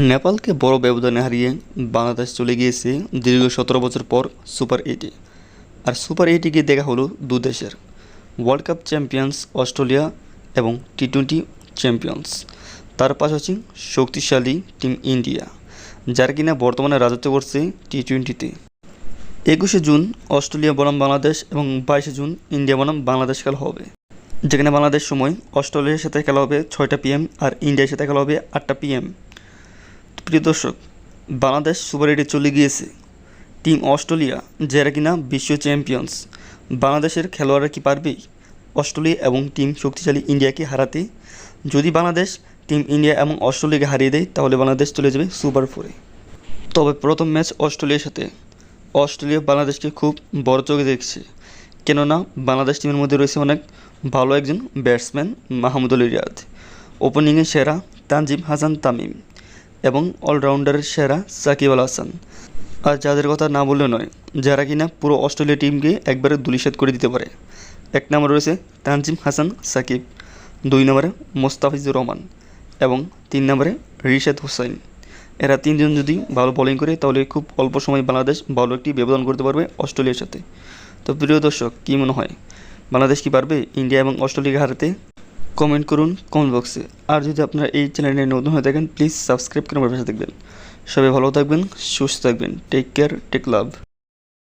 নেপালকে বড় ব্যবধানে হারিয়ে বাংলাদেশ চলে গিয়েছে দীর্ঘ সতেরো বছর পর সুপার এইটে। আর সুপার এইটে গিয়ে দেখা হলো দু দেশের ওয়ার্ল্ড কাপ চ্যাম্পিয়ন্স অস্ট্রেলিয়া এবং টি টোয়েন্টি চ্যাম্পিয়ন্স তার পাশাপাশি শক্তিশালী টিম ইন্ডিয়া যার কিনা বর্তমানে রাজত্ব করছে টি টোয়েন্টিতে একুশে জুন অস্ট্রেলিয়া বনাম বাংলাদেশ এবং বাইশে জুন ইন্ডিয়া বনাম বাংলাদেশ খেলা হবে। যেখানে বাংলাদেশ সময় অস্ট্রেলিয়ার সাথে খেলা হবে ছয়টা পিএম আর ইন্ডিয়ার সাথে খেলা হবে আটটা পিএম প্রিয় দর্শক, বাংলাদেশ সুপার এইটে চলে গিয়েছে। টিম অস্ট্রেলিয়া যারা কিনা বিশ্ব চ্যাম্পিয়ন্স। বাংলাদেশের খেলোয়াড়রা কি পারবে? অস্ট্রেলিয়া এবং টিম শক্তিশালী ইন্ডিয়াকে হারাতে। যদি বাংলাদেশ, টিম ইন্ডিয়া এবং অস্ট্রেলিয়াকে হারিয়ে দেয়, তাহলে বাংলাদেশ চলে যাবে সুপার ফোরে। তবে প্রথম ম্যাচ অস্ট্রেলিয়ার সাথে। অস্ট্রেলিয়া বাংলাদেশকে খুব বড় চোখে দেখছে। কেননা, বাংলাদেশ টিমের মধ্যে রয়েছে অনেক ভালো একজন ব্যাটসম্যান মাহমুদুল রিয়াদ। ওপেনিংয়ে সেরা তানজিম হাসান তামিম। এবং অলরাউন্ডারের সেরা সাকিব আল হাসান। আর যাদের কথা না বললে নয়, যারা কিনা পুরো অস্ট্রেলিয়া টিমকে একবারে দুলিশাত করে দিতে পারে। এক নম্বর রয়েছে তানজিম হাসান সাকিব, দুই নম্বরে মোস্তাফিজুর রহমান এবং তিন নম্বরে রিশাদ হুসাইন এরা তিনজন যদি ভালো বোলিং করে, তাহলে খুব অল্প সময় বাংলাদেশ ভালো একটি ব্যবধান করতে পারবে অস্ট্রেলিয়ার সাথে। তো প্রিয় দর্শক, কী মনে হয়? বাংলাদেশ কি পারবে? ইন্ডিয়া এবং অস্ট্রেলিয়াকে হারাতে কমেন্ট করুন কমেন্ট বক্সে। আর যদি আপনারা এই চ্যানেলে নতুন হয়ে থাকেন প্লিজ সাবস্ক্রাইব করে আমার পাশে থাকবেন। সবাই ভালো থাকবেন, সুস্থ থাকবেন। টেক কেয়ার টেক লাভ